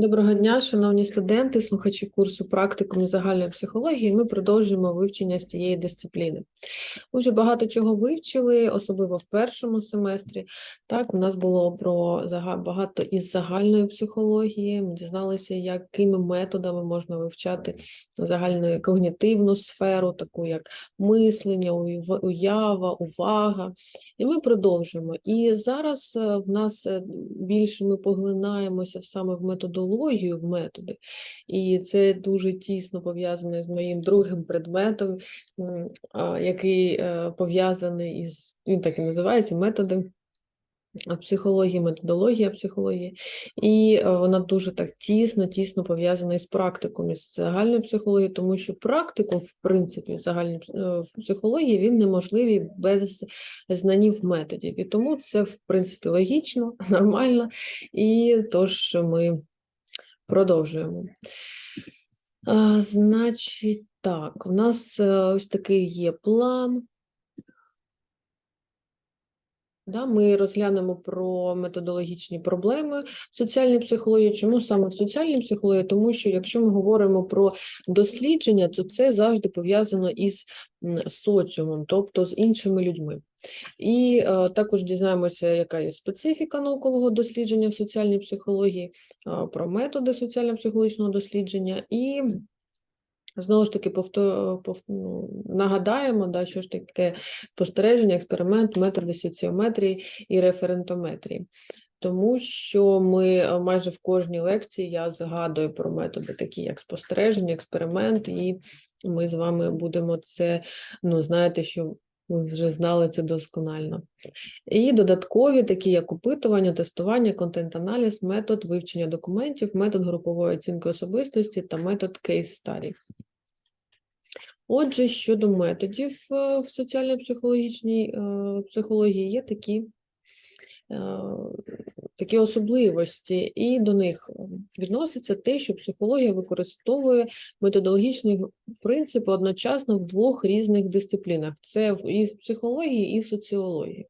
Доброго дня, шановні студенти, слухачі курсу практикум загальної психології. Ми продовжуємо вивчення з цієї дисципліни. Ми вже багато чого вивчили, особливо в першому семестрі. Так, у нас було про багато із загальної психології. Ми дізналися, якими методами можна вивчати загальну когнітивну сферу, таку як мислення, уява- увага. І ми продовжуємо. І зараз е, в нас е, більше ми поглинаємося саме в методологію, в методи. І це дуже тісно пов'язане з моїм другим предметом, який е, пов'язаний із, він так і називається, методи психології, методологія психології. І е, вона дуже так тісно, тісно пов'язана із практиком, із загальної психології, тому що практикум, в принципі, е, в психології він неможливий без знанів методів. І тому це, в принципі, логічно, нормально. І тож ми продовжуємо. А, значить, так, у нас е, ось такий є план. Да, ми розглянемо про методологічні проблеми в психології. Чому саме в соціальній психології? Тому що якщо ми говоримо про дослідження, то це завжди пов'язано із соціумом, тобто з іншими людьми. І е, також дізнаємося, яка є специфіка наукового дослідження в соціальній психології, е, про методи соціально-психологічного дослідження і Знову ж таки, повто, пов, ну, нагадаємо, да, що ж таке спостереження, експеримент, методи соціометрії і референтометрії. Тому що ми е, майже в кожній лекції я згадую про методи, такі як спостереження, експеримент, і ми з вами будемо це, ну, знаєте, що ви вже знали це досконально. І додаткові, такі як опитування, тестування, контент-аналіз, метод вивчення документів, метод групової оцінки особистості та метод кейс study. Отже, щодо методів е, в соціально-психологічній е, психології є такі, такі особливості, і до них е, відноситься те, що психологія використовує методологічні принципи одночасно в двох різних дисциплінах: це і в психології, і в соціології.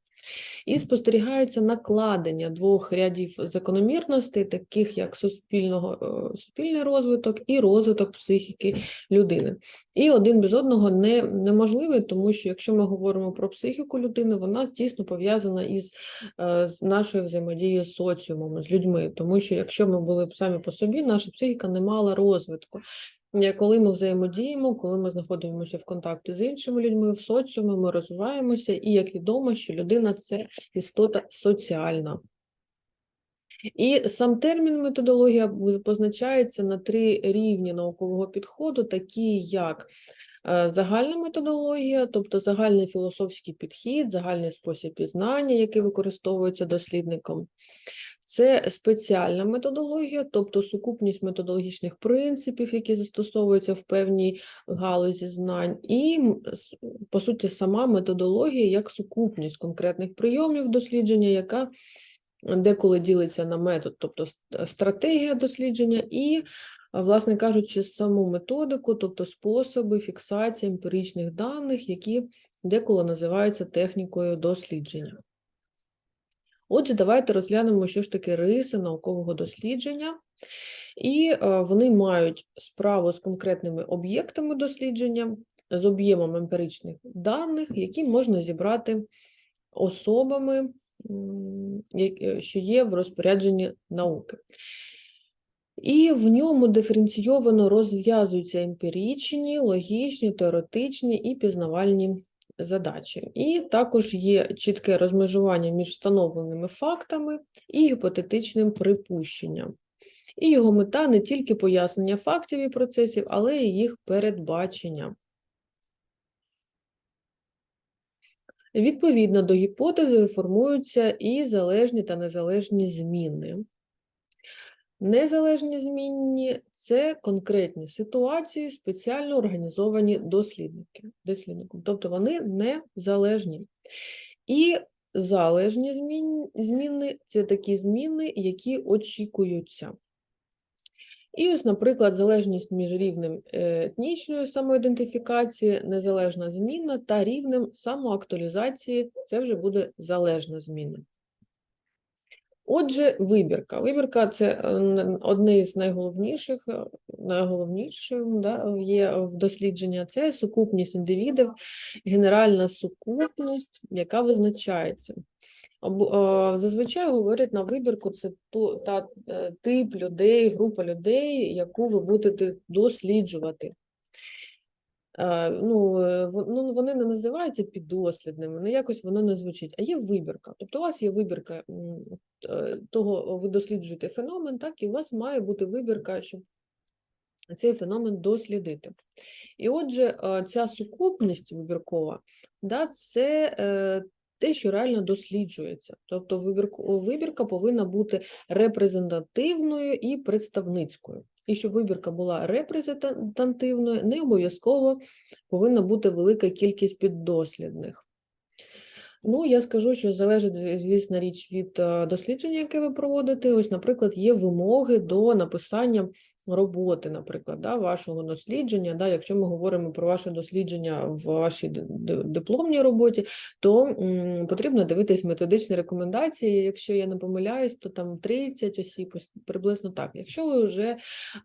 І спостерігається накладення двох рядів закономірностей, таких як суспільного, е, суспільний розвиток і розвиток психіки людини. І один без одного не, неможливий, тому що якщо ми говоримо про психіку людини, вона тісно пов'язана із е, з нашою взаємодією з соціумом, з людьми. Тому що якщо ми були б самі по собі, наша психіка не мала розвитку. Е, Коли ми взаємодіємо, коли ми знаходимося в контакті з іншими людьми, в соціумі, ми розвиваємося, і як відомо, що людина це істота соціальна. І сам термін методологія позначається на три рівні наукового підходу, такі як е, загальна методологія, тобто загальний філософський підхід, загальний спосіб пізнання, який використовується дослідником. Це спеціальна методологія, тобто сукупність методологічних принципів, які застосовуються в певній галузі знань, і, по суті, сама методологія як сукупність конкретних прийомів дослідження, яка деколи ділиться на метод, тобто стратегія дослідження, і, власне кажучи, саму методику, тобто способи фіксації емпіричних даних, які деколи називаються технікою дослідження. Отже, давайте розглянемо, що ж таке риси наукового дослідження. І е, вони мають справу з конкретними об'єктами дослідження, з об'ємом емпіричних даних, які можна зібрати особами, е, що є в розпорядженні науки. І в ньому диференційовано розв'язуються емпіричні, логічні, теоретичні і пізнавальні задачі. І також є чітке розмежування між встановленими фактами і гіпотетичним припущенням. І його мета не тільки пояснення фактів і процесів, але й їх передбачення. Відповідно до гіпотези формуються і залежні та незалежні зміни. Незалежні змінні це конкретні ситуації, спеціально організовані дослідники, дослідником, тобто вони незалежні. І залежні змін, зміни це такі зміни, які очікуються. І ось, наприклад, залежність між рівнем е, етнічної самоідентифікації, незалежна зміна та рівнем самоактуалізації це вже буде залежна зміна. Отже, вибірка. Вибірка це е, одне із найголовніших, е, найголовнішим да, є в дослідженні. Це сукупність індивідів, генеральна сукупність, яка визначається. Е, Зазвичай говорять на вибірку це ту, та тип людей, група людей, яку ви будете досліджувати. Е, Ну, е, ну, вони не називаються піддослідними, ну якось воно не звучить, а є вибірка. Тобто у вас є вибірка е, того, ви досліджуєте феномен, так, і у вас має бути вибірка, щоб цей феномен дослідити. І отже, ця сукупність вибіркова, да, це те, що реально досліджується. Тобто вибірка повинна бути репрезентативною і представницькою. І щоб вибірка була репрезентативною, не обов'язково повинна бути велика кількість піддослідних. Ну, я скажу, що залежить, звісно, річ від е, дослідження, яке ви проводите. Ось, наприклад, є вимоги до написання роботи, наприклад, да, вашого дослідження. Да, якщо ми говоримо про ваше дослідження в вашій ди- ди- дипломній роботі, то м, потрібно дивитись методичні рекомендації. Якщо я не помиляюсь, то там 30 осіб, приблизно так. Якщо ви вже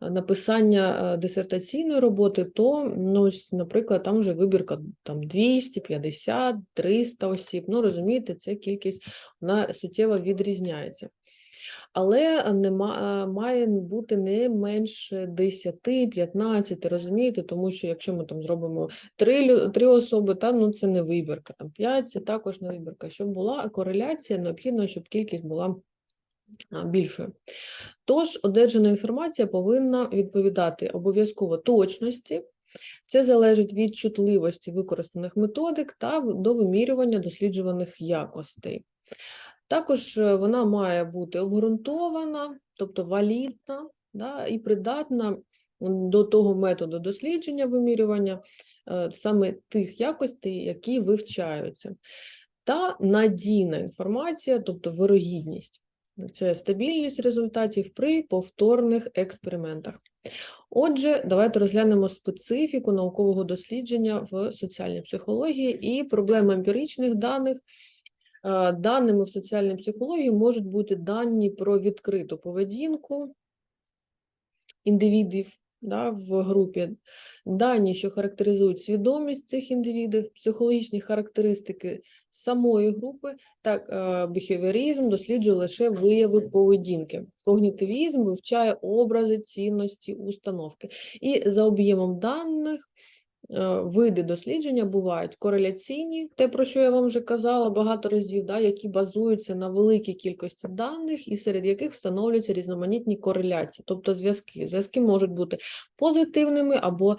написання е, дисертаційної роботи, то, ну, наприклад, там вже вибірка там 250, 300 осіб. Ну, розумієте, ця кількість вона суттєво відрізняється. Але нема, е, має бути не менше 10-15, розумієте? Тому що якщо ми там зробимо три, особи, та ну це не вибірка, там 5 це також не вибірка. Щоб була кореляція, необхідно, щоб кількість була більшою. Тож, одержана інформація повинна відповідати обов'язково точності. Це залежить від чутливості використаних методик та до вимірювання досліджуваних якостей. Також е, вона має бути обґрунтована, тобто валідна да, і придатна до того методу дослідження вимірювання е, саме тих якостей, які вивчаються, та надійна інформація, тобто вирогідність. Це стабільність результатів при повторних експериментах. Отже, давайте розглянемо специфіку наукового дослідження в соціальній психології і проблеми емпіричних даних. Е, Даними в соціальній психології можуть бути дані про відкриту поведінку індивідів да, в групі, дані, що характеризують свідомість цих індивідів, психологічні характеристики самої групи, так е, досліджує лише вияви поведінки. Когнітивізм вивчає образи, цінності, установки. І за об'ємом даних види дослідження бувають кореляційні, те, про що я вам вже казала багато разів, да, які базуються на великій кількості даних, і серед яких встановлюються різноманітні кореляції, тобто зв'язки. Зв'язки можуть бути позитивними або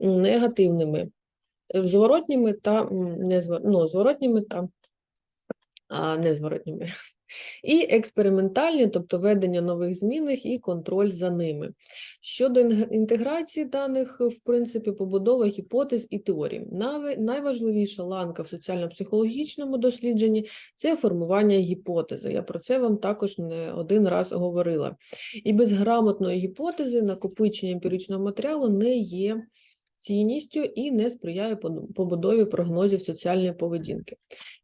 негативними, е, зворотніми та м, незвор... ну, зворотніми та а, незворотніми. І експериментальні, тобто ведення нових змінних і контроль за ними. Щодо інтеграції даних, в принципі, побудова гіпотез і теорій. Найважливіша ланка в соціально-психологічному дослідженні це формування гіпотези. Я про це вам також не один раз говорила. І без грамотної гіпотези накопичення емпіричного матеріалу не є цінністю і не сприяє побудові прогнозів соціальної поведінки.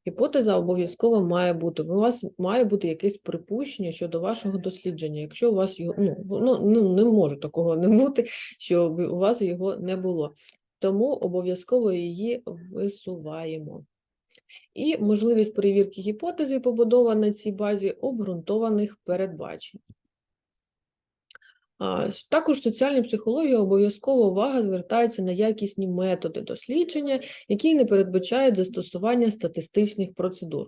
Гіпотеза обов'язково має бути. У вас має бути якесь припущення щодо вашого дослідження. Якщо у вас його ну, ну, ну не може такого не бути, що у вас його не було. Тому обов'язково її висуваємо. І можливість перевірки гіпотези побудова на цій базі обґрунтованих передбачень. Також в соціальній психології обов'язково увага звертається на якісні методи дослідження, які не передбачають застосування статистичних процедур.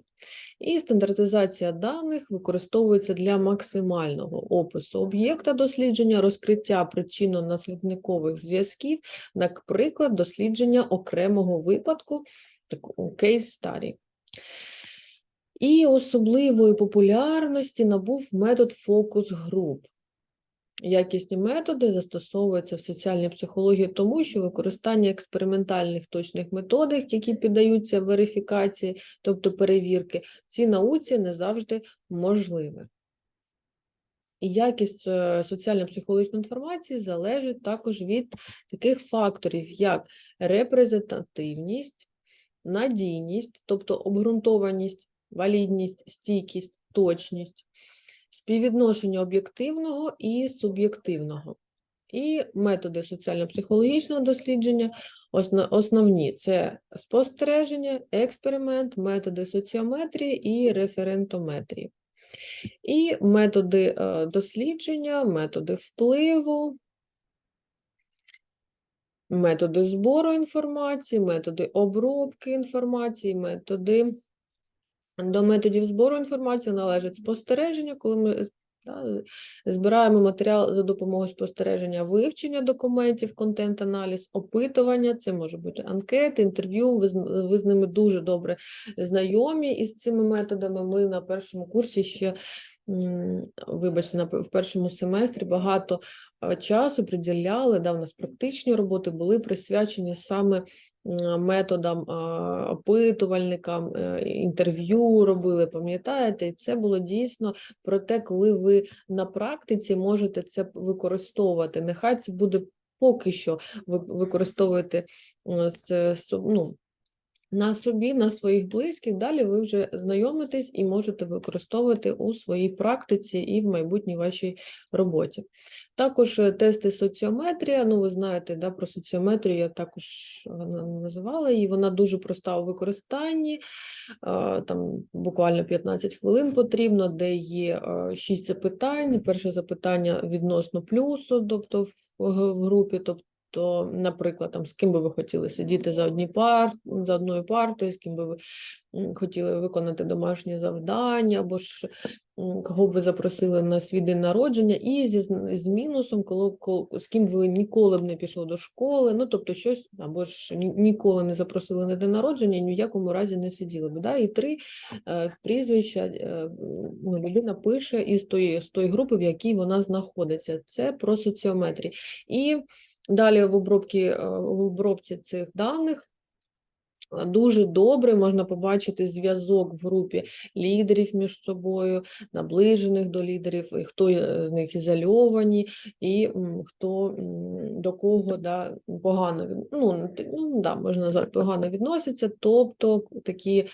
І стандартизація даних використовується для максимального опису об'єкта дослідження, розкриття причинно-наслідникових зв'язків, наприклад, дослідження окремого випадку, такого кейс study. І особливої популярності набув метод фокус-груп. Якісні методи застосовуються в соціальній психології тому, що використання експериментальних точних методик, які піддаються верифікації, тобто перевірки, в цій науці не завжди можливе. І якість е, соціально-психологічної інформації залежить також від таких факторів, як репрезентативність, надійність, тобто обґрунтованість, валідність, стійкість, точність, співвідношення об'єктивного і суб'єктивного. І методи соціально-психологічного дослідження основні це спостереження, експеримент, методи соціометрії і референтометрії. І методи е, дослідження, методи впливу, методи збору інформації, методи обробки інформації, методи. До методів збору інформації належить спостереження, коли ми да, збираємо матеріал за допомогою спостереження, вивчення документів, контент-аналіз, опитування, це може бути анкети, інтерв'ю, ви, ви з ними дуже добре знайомі із цими методами. Ми на першому курсі ще, вибачте, в першому семестрі багато е, часу приділяли, да, у нас практичні роботи були присвячені саме методам опитувальникам, е, інтерв'ю робили, пам'ятаєте? І це було дійсно про те, коли ви на практиці можете це використовувати. Нехай це буде поки що ви використовуєте е, з, ну, на собі, на своїх близьких. Далі ви вже знайомитесь і можете використовувати у своїй практиці і в майбутній вашій роботі. Також е, тести соціометрія. Ну, ви знаєте, да, про соціометрію я також е, називала її. Вона дуже проста у використанні. Там буквально 15 хвилин потрібно, де є 6 запитань. Перше запитання відносно плюсу, тобто в групі, тобто. Наприклад, там, з ким би ви хотіли сидіти за, одні пар, за одною партою, з ким би ви хотіли виконати домашні завдання, або ж кого б ви запросили на свій день народження, і зі з, мінусом, коли, коли з ким ви ніколи б не пішли до школи, ну тобто щось, або ж ні- ніколи не запросили на день народження, ні в якому разі не сиділи б. Да? І три е, в прізвища е, ну, людина пише із тої, з тої групи, в якій вона знаходиться. Це про соціометрії. І далі в обробці, е, в обробці цих даних. е, Дуже добре можна побачити зв'язок в групі лідерів між собою, наближених до лідерів, і хто з них ізольовані, і хто до кого да, погано ну, ну, да, можна погано відносяться, тобто такі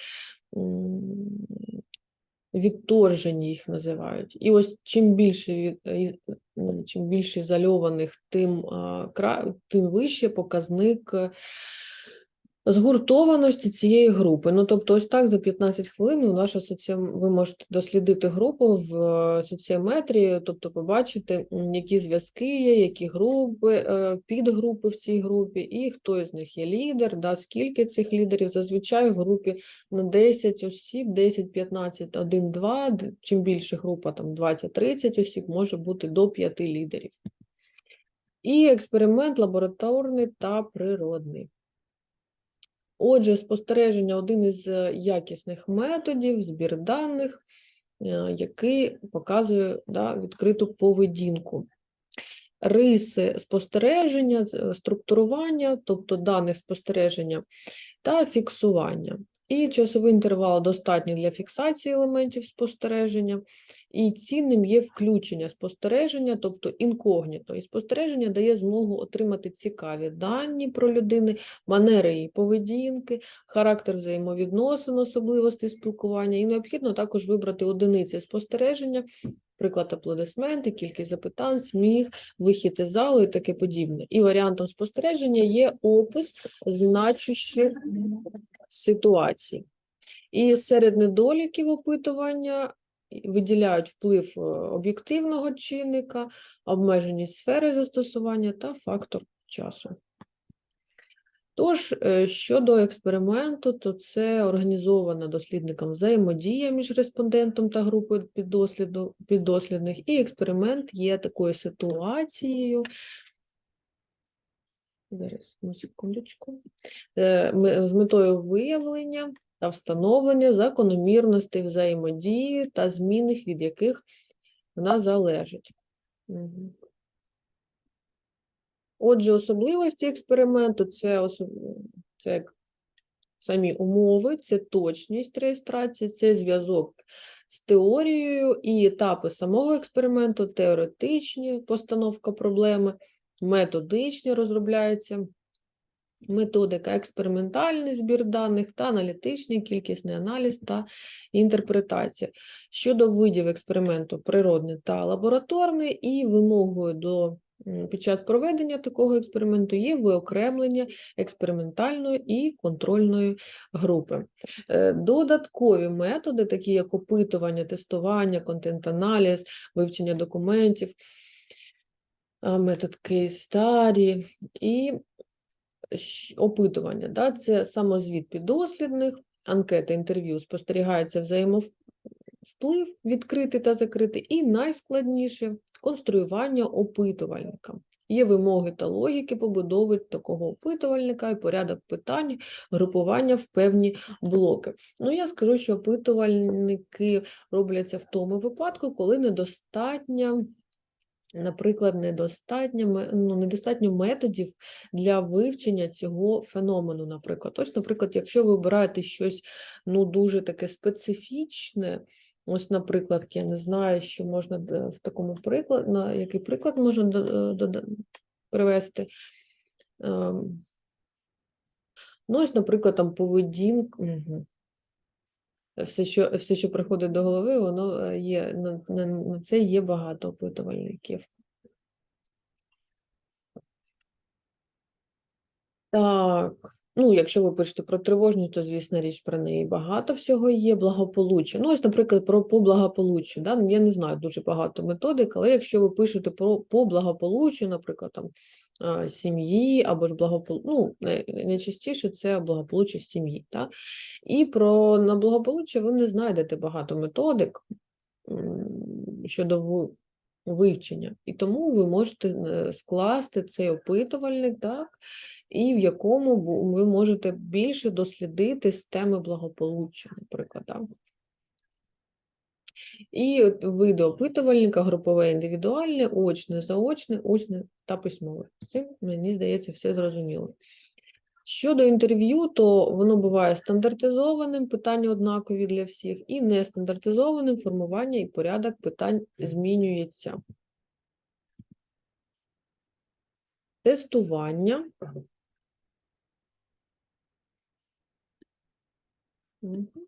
відторжені їх називають. І ось чим більше е, м, чим більше ізольованих, тим, тим вище показник е, згуртованості цієї групи. Ну, тобто, ось так за 15 хвилин ваша соці... ви можете дослідити групу в е, соціометрії, тобто побачити, які зв'язки є, які групи, е, підгрупи в цій групі, і хто із них є лідер, да, скільки цих лідерів. Зазвичай в групі на 10 осіб, 10, 15, 1, 2, чим більше група, там 20, 30 осіб, може бути до 5 лідерів. І експеримент лабораторний та природний. Отже, спостереження один із е, якісних методів, збір даних, е, який показує да, відкриту поведінку. Риси спостереження, е, структурування, тобто даних спостереження, та фіксування. І часовий інтервал достатній для фіксації елементів спостереження, і цінним є включення спостереження, тобто інкогніто. І спостереження дає змогу отримати цікаві дані про людини, манери її поведінки, характер взаємовідносин, особливості спілкування. І необхідно також вибрати одиниці спостереження, приклад аплодисменти, кількість запитань, сміх, вихід із залу і таке подібне. І варіантом спостереження є опис значущих ситуацій. І серед недоліків опитування виділяють вплив е, об'єктивного чинника, обмеженість сфери застосування та фактор часу. Тож, е, щодо експерименту, то це організована дослідником взаємодія між респондентом та групою піддослідних, і експеримент є такою ситуацією. Зараз, одну секундочку. Е, З метою виявлення та встановлення закономірностей взаємодії та змінних, від яких вона залежить. Отже, особливості експерименту це, особ- це самі умови, це точність реєстрації, це зв'язок з теорією і етапи самого експерименту, теоретичні постановка проблеми, методичні розробляються методика експериментальний збір даних та аналітичний кількісний аналіз та інтерпретація. Щодо видів експерименту природний та лабораторний, і вимогою до під час проведення такого експерименту є виокремлення експериментальної і контрольної групи. Е, Додаткові методи, такі як опитування, тестування, контент-аналіз, вивчення документів, метод study і опитування. Да? Це самозвіт піддослідних, анкета, інтерв'ю, спостерігається взаємовплив, відкритий та закритий, і найскладніше конструювання опитувальника. Є вимоги та логіки побудови такого опитувальника і порядок питань, групування в певні блоки. Ну, я скажу, що опитувальники робляться в тому випадку, коли недостатньо Наприклад, недостатньо, ну, недостатньо методів для вивчення цього феномену, наприклад. Ось, наприклад, якщо ви обираєте щось ну, дуже таке специфічне, ось, наприклад, я не знаю, що можна в такому приклад, на який приклад можна до- привести. Ем, Ну, ось, наприклад, там поведінка. Угу. Все, що, все, що приходить до голови, воно е, є на, на, на це є багато опитувальників. Так, ну, якщо ви пишете про тривожність, то, звісно, річ про неї багато всього є. Благополуччя. Ну, ось, наприклад, про по благополуччю. Да? Я не знаю дуже багато методик, але якщо ви пишете про по благополуччю, наприклад, там сім'ї або ж благополуччя, ну, найчастіше це благополуччя сім'ї. Так? І про на благополуччя ви не знайдете багато методик щодо вивчення. І тому ви можете е, скласти цей опитувальник, так, і в якому ви можете більше дослідити з теми благополуччя, наприклад. Так. І види опитувальника, групове, індивідуальне, очне, заочне, усне та письмове. З цим, мені здається, все зрозуміло. Щодо інтерв'ю, то воно буває стандартизованим, питання однакові для всіх, і нестандартизованим формування і порядок питань змінюється. Тестування. Мгм.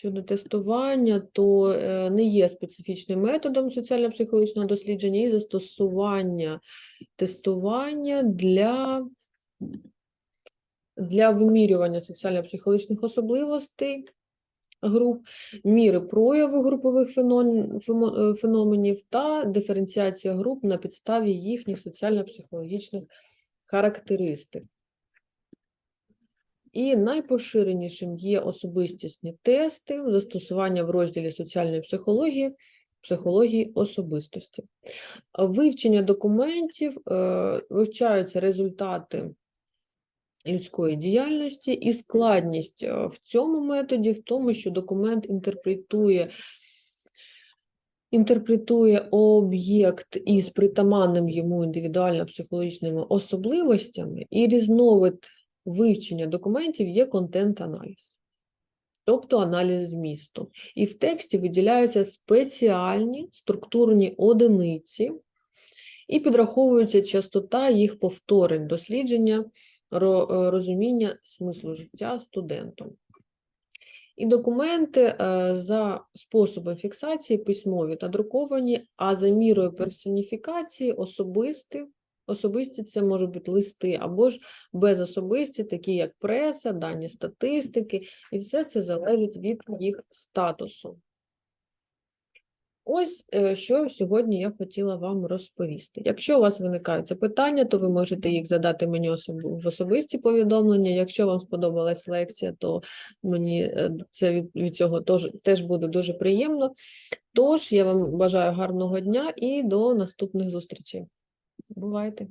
Щодо тестування, то е, не є специфічним методом соціально-психологічного дослідження і застосування тестування для, для вимірювання соціально-психологічних особливостей груп, міри прояву групових е, феноменів та диференціація груп на підставі їхніх соціально-психологічних характеристик. І найпоширенішим є особистісні тести, застосування в розділі соціальної психології, психології особистості. Вивчення документів, е, вивчаються результати людської діяльності і складність е, в цьому методі в тому, що документ інтерпретує інтерпретує об'єкт із притаманним йому індивідуально-психологічними особливостями, і різновид вивчення документів є контент-аналіз, тобто аналіз змісту. І в тексті виділяються спеціальні структурні одиниці і підраховується частота їх повторень, дослідження е, розуміння смислу життя студентом. І документи е, за способом фіксації письмові та друковані, а за мірою персоніфікації особисті. Особисті це можуть бути листи або ж безособисті, такі як преса, дані статистики, і все це залежить від їх статусу. Ось е, що сьогодні я хотіла вам розповісти. Якщо у вас виникають запитання, то ви можете їх задати мені в особисті повідомлення. Якщо вам сподобалась лекція, то мені е, це від, від цього теж, теж буде дуже приємно. Тож я вам бажаю гарного дня і до наступних зустрічей. Бувайте!